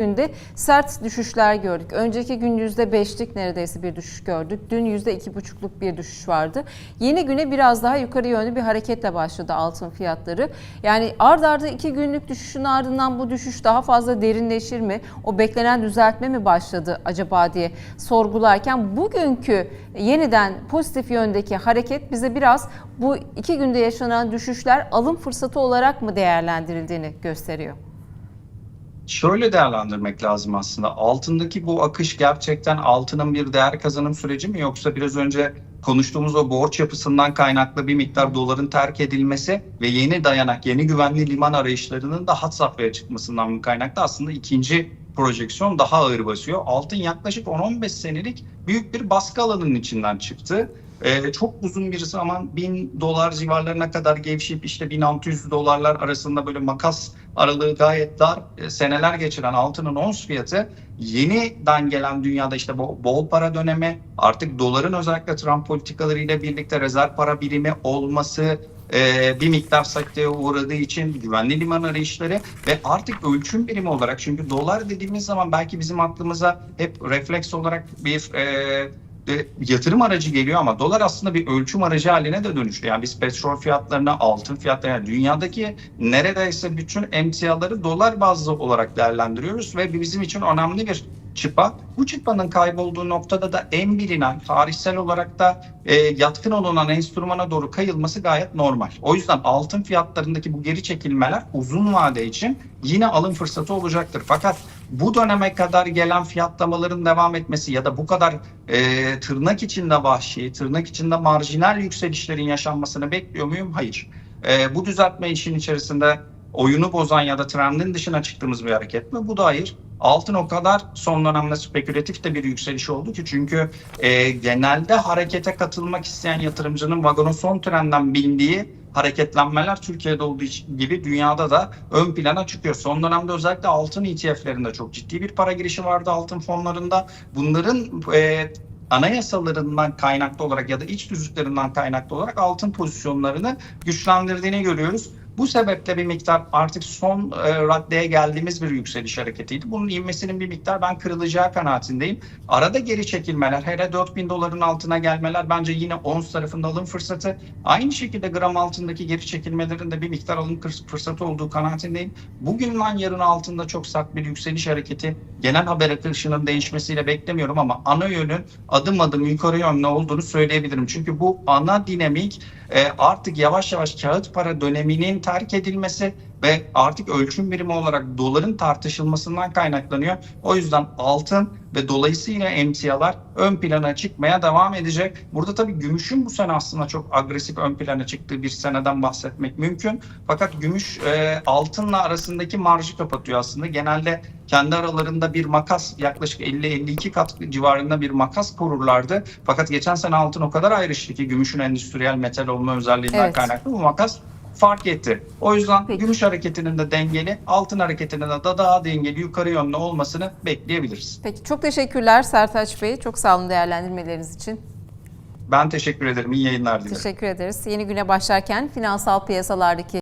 günde sert düşüşler gördük. Önceki gün %5'lik neredeyse bir düşüş gördük. Dün %2,5'luk bir düşüş vardı. Yeni güne biraz daha yukarı yönlü bir hareketle başladı altın fiyatları. Yani ard arda iki günlük düşüşün ardından bu düşüş daha fazla derinleşir mi? O beklenen düzeltme mi başladı acaba diye sorgularken bugünkü yeniden pozitif yöndeki hareket bize biraz bu iki günde yaşanan düşüşler alım fırsatı olarak mı değerlendirildiğini gösteriyor. Şöyle değerlendirmek lazım aslında. Altındaki bu akış gerçekten altının bir değer kazanım süreci mi yoksa biraz önce konuştuğumuz o borç yapısından kaynaklı bir miktar doların terk edilmesi ve yeni dayanak, yeni güvenli liman arayışlarının da hat safhaya çıkmasından kaynaklı? Aslında ikinci projeksiyon daha ağır basıyor. Altın yaklaşık 10-15 senelik büyük bir baskı alanının içinden çıktı. Ee, çok uzun bir zaman 1000 dolar civarlarına kadar gevşeyip işte 1600 dolarlar arasında böyle makas aralığı gayet dar e, seneler geçiren altının ons fiyatı yeniden gelen dünyada işte bu bol para dönemi artık doların özellikle Trump politikalarıyla birlikte rezerv para birimi olması e, bir miktar sekteye uğradığı için güvenli liman arayışları ve artık ölçüm birimi olarak çünkü dolar dediğimiz zaman belki bizim aklımıza hep refleks olarak bir e, e, yatırım aracı geliyor ama dolar aslında bir ölçüm aracı haline de dönüştü. Yani biz petrol fiyatlarına, altın fiyatlarına, dünyadaki neredeyse bütün emtiaları dolar bazlı olarak değerlendiriyoruz ve bizim için önemli bir çıpa. Bu çıpanın kaybolduğu noktada da en bilinen, tarihsel olarak da e, yatkın olunan enstrümana doğru kayılması gayet normal. O yüzden altın fiyatlarındaki bu geri çekilmeler uzun vade için yine alım fırsatı olacaktır. Fakat bu döneme kadar gelen fiyatlamaların devam etmesi ya da bu kadar e, tırnak içinde vahşi, tırnak içinde marjinal yükselişlerin yaşanmasını bekliyor muyum? Hayır. E, bu düzeltme işin içerisinde oyunu bozan ya da trendin dışına çıktığımız bir hareket mi? Bu da hayır. Altın o kadar son dönemde spekülatif de bir yükseliş oldu ki çünkü e, genelde harekete katılmak isteyen yatırımcının vagonun son trenden bindiği hareketlenmeler Türkiye'de olduğu gibi dünyada da ön plana çıkıyor. Son dönemde özellikle altın ETF'lerinde çok ciddi bir para girişi vardı altın fonlarında. Bunların e, anayasalarından kaynaklı olarak ya da iç düzlüklerinden kaynaklı olarak altın pozisyonlarını güçlendirdiğini görüyoruz. Bu sebeple bir miktar artık son e, raddeye geldiğimiz bir yükseliş hareketiydi. Bunun inmesinin bir miktar ben kırılacağı kanaatindeyim. Arada geri çekilmeler, hele 4000 doların altına gelmeler bence yine ons tarafında alım fırsatı. Aynı şekilde gram altındaki geri çekilmelerin de bir miktar alım fırsatı olduğu kanaatindeyim. Bugünden yarın altında çok sert bir yükseliş hareketi genel haber akışının değişmesiyle beklemiyorum ama ana yönün adım adım yukarı yönlü olduğunu söyleyebilirim. Çünkü bu ana dinamik e, artık yavaş yavaş kağıt para döneminin terk edilmesi ve artık ölçüm birimi olarak doların tartışılmasından kaynaklanıyor. O yüzden altın ve dolayısıyla emtialar ön plana çıkmaya devam edecek. Burada tabii gümüşün bu sene aslında çok agresif ön plana çıktığı bir seneden bahsetmek mümkün. Fakat gümüş e, altınla arasındaki marjı kapatıyor aslında. Genelde kendi aralarında bir makas yaklaşık 50-52 kat civarında bir makas korurlardı. Fakat geçen sene altın o kadar ayrıştı ki gümüşün endüstriyel metal olma özelliğinden Evet. kaynaklı bu makas fark etti. O yüzden Peki. gümüş hareketinin de dengeli, altın hareketinin de daha dengeli yukarı yönlü olmasını bekleyebiliriz. Peki çok teşekkürler Sertaç Bey. Çok sağ olun değerlendirmeleriniz için. Ben teşekkür ederim. İyi yayınlar dilerim. Teşekkür ederiz. Yeni güne başlarken finansal piyasalardaki